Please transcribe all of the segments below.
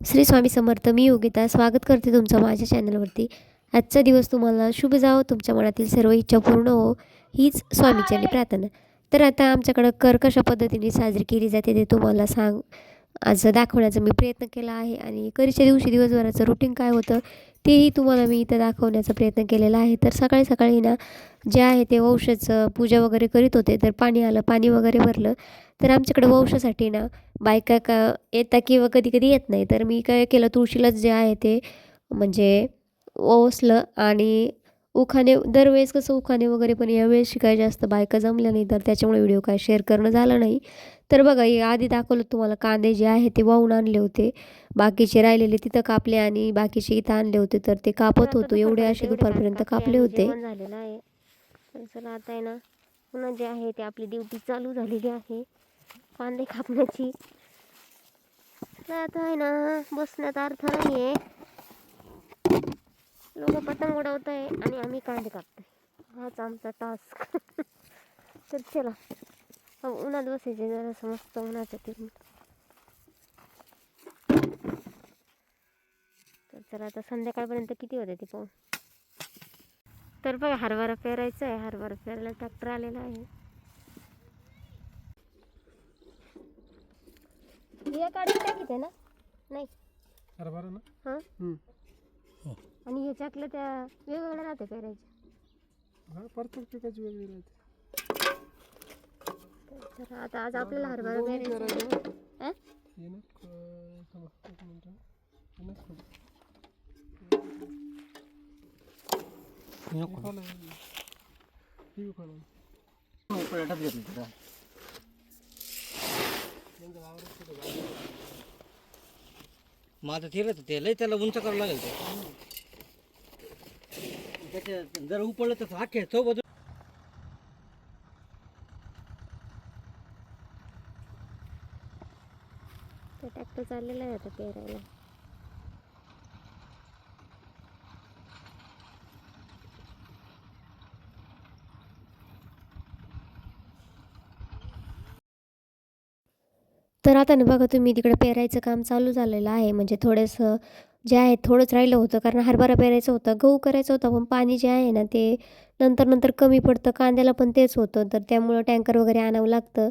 श्री स्वामी समर्थ मी योगिता स्वागत करते तुमचं माझ्या चॅनलवरती आजचा दिवस तुम्हाला शुभ जावो तुमच्या मनातील सर्व इच्छा पूर्ण हो हीच स्वामीचरणी प्रार्थना. तर आता आमच्याकडं कर कशा पद्धतीने साजरी केली जाते ते तुम्हाला सांग. आज दाखवण्याचा मी प्रयत्न केला आहे आणि करीच्या दिवशी दिवसभराचं रुटीन काय होतं तेही तुम्हाला मी इथं दाखवण्याचा प्रयत्न केलेला आहे. तर सकाळी सकाळी ना जे आहे ते वंशाचं पूजा वगैरे करीत होते. तर पाणी आलं पाणी वगैरे भरलं. तर आमच्याकडे वंशासाठी ना बायका का येता किंवा कधी कधी येत नाही. तर मी काय केलं तुळशीलाच जे आहे ते म्हणजे ओसलं आणि उखाणे दरवेळेस कसं उखाणे वगैरे पण यावेळेस शिकाय जास्त बायका जमल्या नाही तर त्याच्यामुळे व्हिडिओ काय शेअर करणं झालं नाही. तर बघा हे आधी दाखवलं तुम्हाला कांदे जे आहे ते वाहून आणले होते. बाकीचे राहिलेले तिथं कापले आणि बाकीचे इथं आणले होते. तर ते कापत होतो. एवढे असे दुपारपर्यंत कापले होते. झालेलं आहे. चला आता आहे ना पुन्हा जे आहे ते आपली ड्युटी चालू झालेली आहे. कांदे कापण्याची. आता आहे ना बसण्यात अर्थ नाही आहे लोक पतंग उडवत आहे आणि आम्ही कांदे कापतोय. हाच आमचा टास्क तर चला अब उन्हात बसायचे जरा मस्त उन्हाचं ते तर चला आता संध्याकाळपर्यंत किती होते ते पाहू. तर बघा हरभरा पेरायचा आहे. हरभरा पेरायला ट्रॅक्टर आलेला आहे. हे काढून टाकीत आहे ना? नाही. हरभरा ना? हां? हम्म. आणि हे चाकलं त्या वेगवेगळ्या राहते पेरायच्या हा प्रत्येक पिकाची वेगळी राहते. तर आता आज आपल्याला हरभरा पेरायचा हां? ये ना क- थांबा, एक मिनिट. ये ना क- हे आहे. हे. माझं ते लय त्याला उंच करावं लागेल ते. त्याच्या जर उपडलं तर अख्खे सोबत तर ट्रॅक्टर चाललेला आहे आता पेरायला. तर आता ना बघा तुम्ही तिकडे पेरायचं काम चालू झालेलं आहे. म्हणजे थोडंसं जे आहे थोडंच राहिलं होतं कारण हरभरा पेरायचं होतं गहू करायचं होतं पण पाणी जे आहे ना ते नंतर नंतर कमी पडतं कांद्याला पण तेच होतं. तर त्यामुळं टँकर वगैरे आणावं लागतं.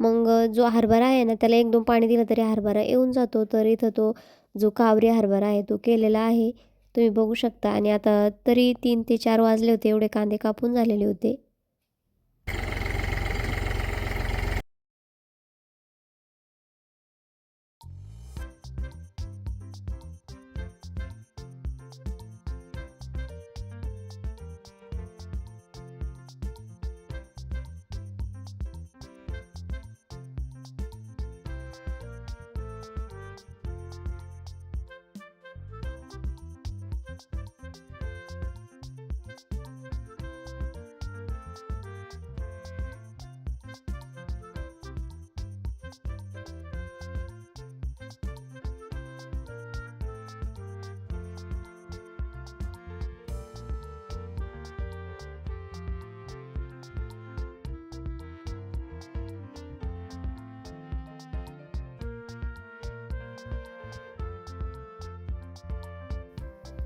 मग जो हरभरा आहे ना त्याला एक दोन पाणी दिलं तरी हरभरा येऊन जातो. तर इथं तो जो कावरी हरभरा आहे तो केलेला आहे. तुम्ही बघू शकता. आणि आता तरी तीन ते चार वाजले होते एवढे कांदे कापून झालेले होते.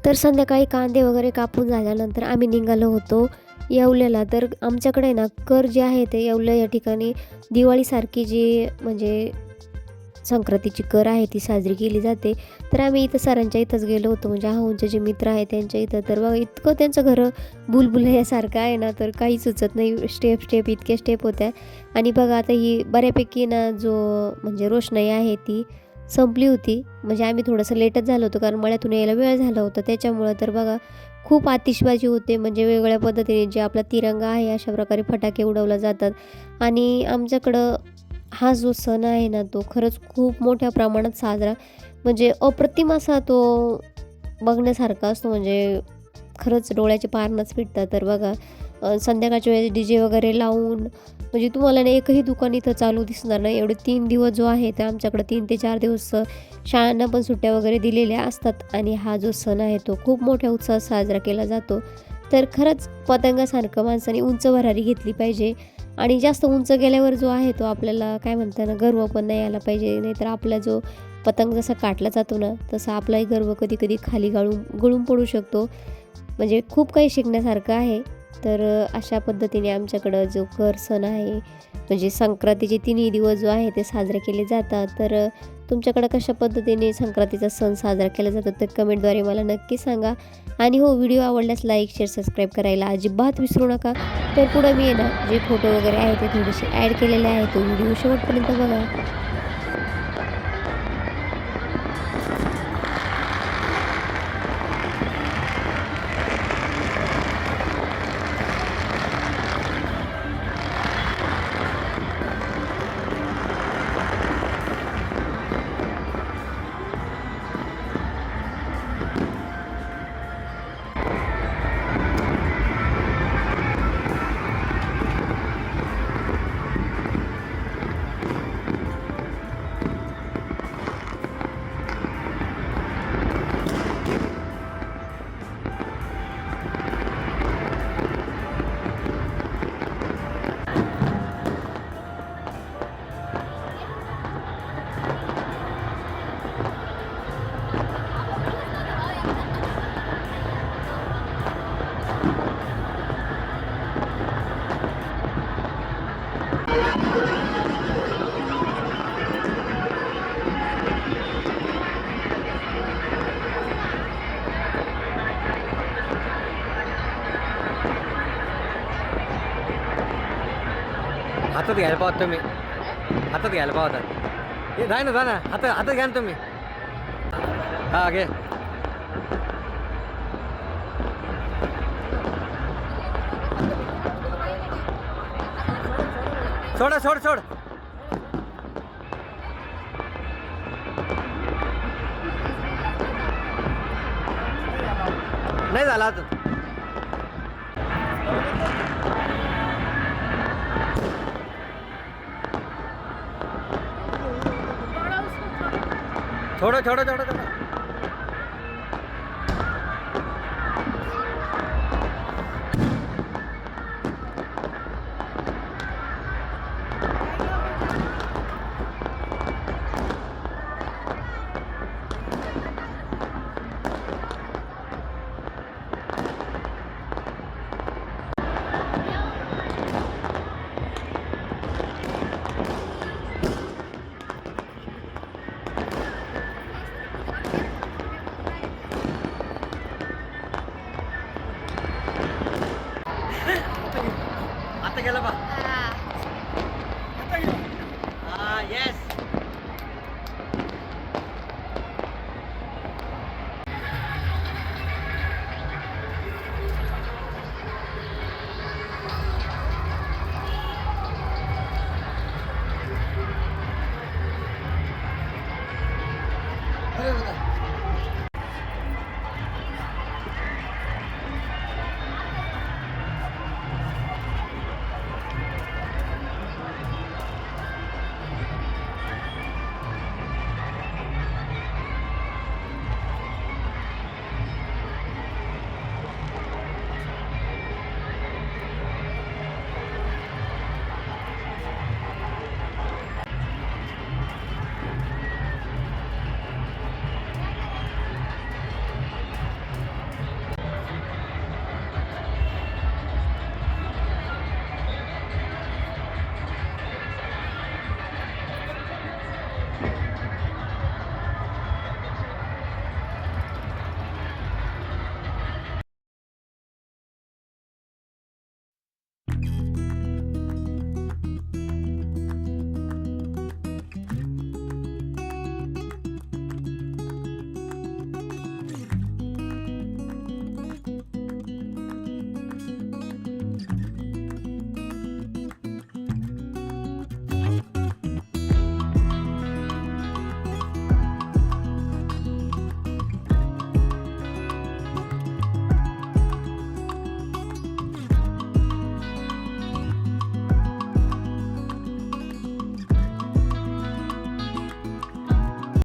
तर संध्याकाळी कांदे वगैरे कापून झाल्यानंतर आम्ही निघालो होतो येवल्याला. तर आमच्याकडे ना कर जे आहे ते येवल्या या ठिकाणी दिवाळीसारखी जी म्हणजे संक्रांतीची कर आहे ती साजरी केली जाते. तर आम्ही इथं सरांच्या इथंच गेलो होतो. म्हणजे आहोंचे जे मित्र आहे त्यांच्या इथं. तर बघा इतकं त्यांचं घरं बुलबुलयासारखं आहे ना तर काही सुचत नाही. स्टेप स्टेप इतक्या स्टेप होत्या. आणि बघा आता ही बऱ्यापैकी ना जो म्हणजे रोषणाई आहे ती संपली होती. म्हणजे आम्ही थोडंसं लेटच झालो होतो कारण मळ्यातून यायला वेळ झाला होता. त्याच्यामुळं तर बघा खूप आतिषबाजी होते. म्हणजे वेगवेगळ्या पद्धतीने जे आपला तिरंगा आहे अशा प्रकारे फटाके उडवले जातात. आणि आमच्याकडं हा जो सण आहे ना तो खरंच खूप मोठ्या प्रमाणात साजरा म्हणजे अप्रतिम असा तो बघण्यासारखा असतो. म्हणजे खरंच डोळ्याचे पारणच फिटतात. तर बघा संध्याकाळच्या वेळेस डी जे वगैरे लावून म्हणजे तुम्हाला ना एकही दुकान इथं चालू दिसणार नाही. एवढे तीन दिवस जो आहे तर आमच्याकडे तीन ते चार दिवस शाळांना पण सुट्ट्या वगैरे दिलेल्या असतात. आणि हा जो सण आहे तो खूप मोठ्या उत्साहात साजरा केला जातो. तर खरंच पतंगासारखं माणसाने उंच भरारी घेतली पाहिजे. आणि जास्त उंच गेल्यावर जो आहे तो आपल्याला काय म्हणताना गर्व पण नाही आला पाहिजे. नाहीतर आपला जो पतंग जसा काटला जातो ना तसा आपलाही गर्व कधी कधी खाली गाळून गळून पडू शकतो. म्हणजे खूप काही शिकण्यासारखं आहे. तर अशा पद्धतीने आमच्याकडं जो कर सण आहे म्हणजे संक्रांतीचे तिन्ही दिवस जो आहे ते साजरे केले जातात. तर तुमच्याकडं कशा पद्धतीने संक्रांतीचा सण साजरा केला जातो ते कमेंटद्वारे मला नक्की सांगा. आणि हो व्हिडिओ आवडल्यास लाईक शेअर सबस्क्राईब करायला अजिबात विसरू नका. तर पुढं मी ना जे फोटो वगैरे आहे ते थोडेसे ॲड केलेले आहे तो व्हिडिओ शेवटपर्यंत बघा. हातात घ्यायला पाहत तुम्ही. हातात घ्यायला पाहतात हे जाय ना जा ना. हात हातात घ्या ना तुम्ही. हा घे. सोडा सोड सोड. नाही झाला आता थोडं थोडं थोडं थोडं 不对不对。